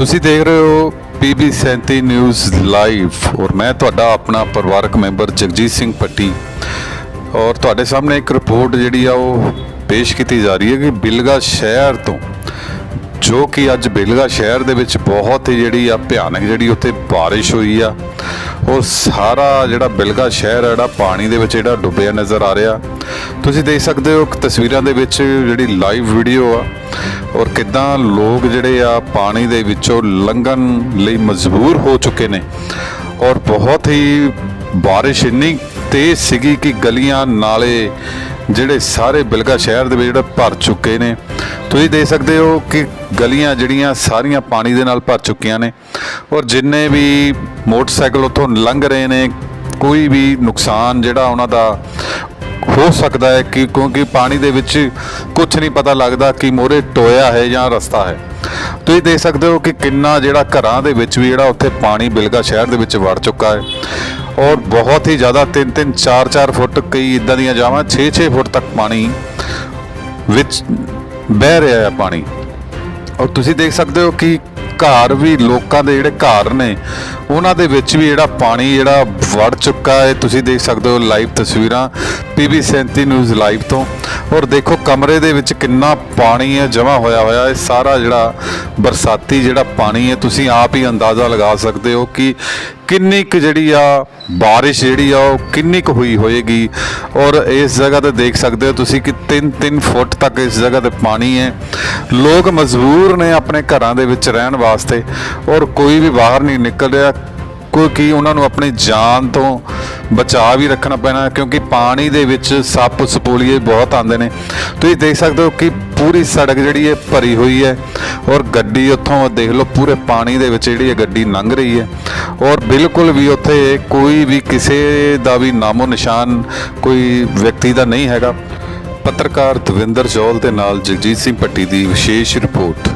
ਤੁਸੀਂ ਦੇਖ ਰਹੇ ਹੋ ਪੀਬੀ 37 ਨਿਊਜ਼ ਲਾਈਵ ਔਰ ਮੈਂ ਤੁਹਾਡਾ ਆਪਣਾ ਪਰਿਵਾਰਕ ਮੈਂਬਰ ਜਗਜੀਤ ਸਿੰਘ ਪੱਟੀ ਔਰ ਤੁਹਾਡੇ ਸਾਹਮਣੇ ਇੱਕ ਰਿਪੋਰਟ ਜਿਹੜੀ ਆ ਉਹ ਪੇਸ਼ ਕੀਤੀ ਜਾ ਰਹੀ ਹੈ ਕਿ ਬਿਲਗਾ ਸ਼ਹਿਰ ਤੋਂ, ਜੋ ਕਿ ਅੱਜ ਬਿਲਗਾ ਸ਼ਹਿਰ ਦੇ ਵਿੱਚ ਬਹੁਤ ਹੀ ਜਿਹੜੀ ਆ ਭਿਆਨਕ ਜਿਹੜੀ ਉੱਥੇ ਬਾਰਿਸ਼ ਹੋਈ ਆ ਉਹ ਸਾਰਾ ਜਿਹੜਾ ਬਿਲਗਾ ਸ਼ਹਿਰ ਆ ਜਿਹੜਾ ਪਾਣੀ ਦੇ ਵਿੱਚ ਜਿਹੜਾ ਡੁੱਬਿਆ ਨਜ਼ਰ ਆ ਰਿਹਾ। ਤੁਸੀਂ ਦੇਖ ਸਕਦੇ ਹੋ ਕਿ ਤਸਵੀਰਾਂ ਦੇ ਵਿੱਚ ਜਿਹੜੀ ਲਾਈਵ ਵੀਡੀਓ ਆ ਔਰ ਕਿਦਾਂ ਲੋਕ ਜਿਹੜੇ ਆ ਪਾਣੀ ਦੇ ਵਿੱਚੋਂ ਲੰਘਣ ਲਈ ਮਜਬੂਰ ਹੋ ਚੁੱਕੇ ਨੇ। ਔਰ ਬਹੁਤ ਹੀ ਬਾਰਿਸ਼ ਇੰਨੀ ਤੇਜ਼ ਸੀਗੀ ਕਿ ਗਲੀਆਂ ਨਾਲੇ ਜਿਹੜੇ ਸਾਰੇ ਬਿਲਗਾ ਸ਼ਹਿਰ ਦੇ ਵਿੱਚ ਜਿਹੜਾ ਭਰ ਚੁੱਕੇ ਨੇ। ਤੁਸੀਂ ਦੇਖ ਸਕਦੇ ਹੋ ਕਿ ਗਲੀਆਂ ਜਿਹੜੀਆਂ ਸਾਰੀਆਂ ਪਾਣੀ ਦੇ ਨਾਲ ਭਰ ਚੁੱਕੀਆਂ ਨੇ ਔਰ ਜਿੰਨੇ ਵੀ ਮੋਟਰਸਾਈਕਲ ਉੱਥੋਂ ਲੰਘ ਰਹੇ ਨੇ, ਕੋਈ ਵੀ ਨੁਕਸਾਨ ਜਿਹੜਾ ਉਹਨਾਂ ਦਾ ਹੋ ਸਕਦਾ ਹੈ ਕਿ ਕਿਉਂਕਿ ਪਾਣੀ ਦੇ ਵਿੱਚ ਕੁਝ ਨਹੀਂ ਪਤਾ ਲੱਗਦਾ ਕਿ ਮੋਰੇ ਟੋਇਆ ਹੈ ਜਾਂ ਰਸਤਾ ਹੈ। ਤੁਸੀਂ ਦੇਖ ਸਕਦੇ ਹੋ ਕਿ ਕਿੰਨਾ ਜਿਹੜਾ ਘਰਾਂ ਦੇ ਵਿੱਚ ਵੀ ਜਿਹੜਾ ਉੱਥੇ ਪਾਣੀ ਬਿਲਗਾ ਸ਼ਹਿਰ ਦੇ ਵਿੱਚ ਵੜ ਚੁੱਕਾ ਹੈ ਔਰ ਬਹੁਤ ਹੀ ਜ਼ਿਆਦਾ 3-3 4-4 ਫੁੱਟ ਕਈ ਇਦਾਂ ਦੀਆਂ ਜਾਵਾਂ 6-6 ਫੁੱਟ ਤੱਕ ਪਾਣੀ ਵਿੱਚ ਬਹਿ ਰਿਹਾ ਹੈ ਪਾਣੀ। ਔਰ ਤੁਸੀਂ ਦੇਖ ਸਕਦੇ ਹੋ ਕਿ ਘਰ ਵੀ ਲੋਕਾਂ ਦੇ ਜਿਹੜੇ ਘਰ ਨੇ, ਉਹਨਾਂ ਦੇ ਵਿੱਚ ਵੀ ਜਿਹੜਾ ਪਾਣੀ ਜਿਹੜਾ ਵੜ ਚੁੱਕਾ ਹੈ। ਤੁਸੀਂ ਦੇਖ ਸਕਦੇ ਹੋ ਲਾਈਵ ਤਸਵੀਰਾਂ ਪੀਬੀ 37 ਨਿਊਜ਼ ਲਾਈਵ ਤੋਂ। ਔਰ ਦੇਖੋ ਕਮਰੇ ਦੇ ਵਿੱਚ ਕਿੰਨਾ ਪਾਣੀ ਹੈ, ਜਮ੍ਹਾਂ ਹੋਇਆ ਹੋਇਆ ਇਹ ਸਾਰਾ ਜਿਹੜਾ ਬਰਸਾਤੀ ਜਿਹੜਾ ਪਾਣੀ ਹੈ, ਤੁਸੀਂ ਆਪ ਹੀ ਅੰਦਾਜ਼ਾ ਲਗਾ ਸਕਦੇ ਹੋ ਕਿ ਕਿੰਨੀ ਕੁ ਜਿਹੜੀ ਆ ਬਾਰਿਸ਼ ਜਿਹੜੀ ਆ ਉਹ ਕਿੰਨੀ ਕੁ ਹੋਈ ਹੋਏਗੀ? ਔਰ ਇਸ ਜਗ੍ਹਾ ਤੇ ਦੇਖ ਸਕਦੇ ਹੋ ਤੁਸੀਂ ਕਿ 3-3 ਫੁੱਟ ਤੱਕ ਇਸ ਜਗ੍ਹਾ ਤੇ ਪਾਣੀ ਹੈ। ਲੋਕ ਮਜਬੂਰ ਨੇ ਆਪਣੇ ਘਰਾਂ ਦੇ ਵਿੱਚ ਰਹਿਣ ਵਾਸਤੇ ਔਰ ਕੋਈ ਵੀ ਬਾਹਰ ਨਹੀਂ ਨਿਕਲ ਰਿਹਾ। ਕਿਉਂਕਿ ਉਹਨਾਂ ਨੂੰ ਆਪਣੀ ਜਾਨ ਤੋਂ ਬਚਾਅ ਵੀ ਰੱਖਣਾ ਪੈਣਾ, ਕਿਉਂਕਿ ਪਾਣੀ ਦੇ ਵਿੱਚ ਸੱਪ ਸਪੂਲੀਏ ਬਹੁਤ ਆਉਂਦੇ ਨੇ। ਤੁਸੀਂ ਦੇਖ ਸਕਦੇ ਹੋ ਕਿ ਪੂਰੀ ਸੜਕ ਜਿਹੜੀ ਹੈ ਭਰੀ ਹੋਈ ਹੈ। ਔਰ ਗੱਡੀ ਉੱਥੋਂ ਦੇਖ ਲਓ, ਪੂਰੇ ਪਾਣੀ ਦੇ ਵਿੱਚ ਜਿਹੜੀ ਹੈ ਗੱਡੀ ਲੰਘ ਰਹੀ ਹੈ। ਔਰ ਬਿਲਕੁਲ ਵੀ ਉੱਥੇ ਕੋਈ ਵੀ ਕਿਸੇ ਦਾ ਵੀ ਨਾਮੋ ਨਿਸ਼ਾਨ ਕੋਈ ਵਿਅਕਤੀ ਦਾ ਨਹੀਂ ਹੈਗਾ। ਪੱਤਰਕਾਰ ਦਵਿੰਦਰ ਜੌਲ ਦੇ ਨਾਲ ਜਗਜੀਤ ਸਿੰਘ ਪੱਟੀ ਦੀ ਵਿਸ਼ੇਸ਼ ਰਿਪੋਰਟ।